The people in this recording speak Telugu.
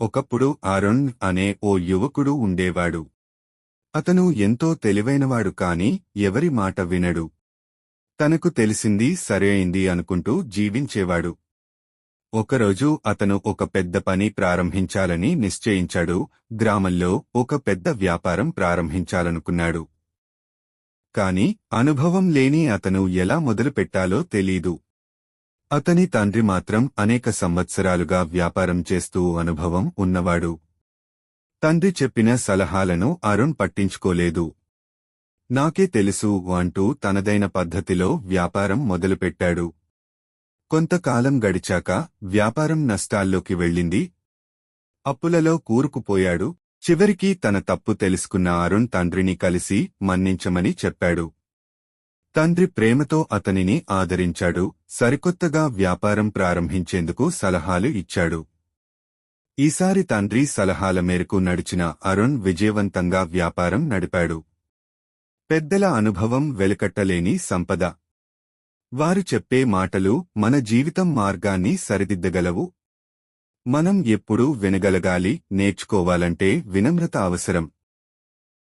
ఒకప్పుడు అరుణ్ అనే ఓ యువకుడు ఉండేవాడు. అతను ఎంతో తెలివైనవాడు కాని ఎవరి మాట వినడు. తనకు తెలిసింది సరైంది అనుకుంటూ జీవించేవాడు. ఒకరోజు అతను ఒక పెద్ద పని ప్రారంభించాలని నిశ్చయించాడు. గ్రామంలో ఒక పెద్ద వ్యాపారం ప్రారంభించాలనుకున్నాడు. కాని అనుభవం లేని అతను ఎలా మొదలుపెట్టాలో తెలీదు. అతని తండ్రి మాత్రం అనేక సంవత్సరాలుగా వ్యాపారం చేస్తూ అనుభవం ఉన్నవాడు. తండ్రి చెప్పిన సలహాలను అరుణ్ పట్టించుకోలేదు. నాకే తెలుసు అంటూ తనదైన పద్ధతిలో వ్యాపారం మొదలుపెట్టాడు. కొంతకాలం గడిచాక వ్యాపారం నష్టాల్లోకి వెళ్ళింది. అప్పులలో కూరుకుపోయాడు. చివరికి తన తప్పు తెలుసుకున్న అరుణ్ తండ్రిని కలిసి మన్నించమని చెప్పాడు. తండ్రి ప్రేమతో అతనిని ఆదరించాడు. సరికొత్తగా వ్యాపారం ప్రారంభించేందుకు సలహాలు ఇచ్చాడు. ఈసారి తండ్రి సలహాల మేరకు నడిచిన అరుణ్ విజయవంతంగా వ్యాపారం నడిపాడు. పెద్దల అనుభవం వెలుకట్టలేని సంపద. వారు చెప్పే మాటలు మన జీవితం మార్గాన్ని సరిదిద్దగలవు. మనం ఎప్పుడూ వినగలగాలి నేర్చుకోవాలంటే వినమ్రత అవసరం.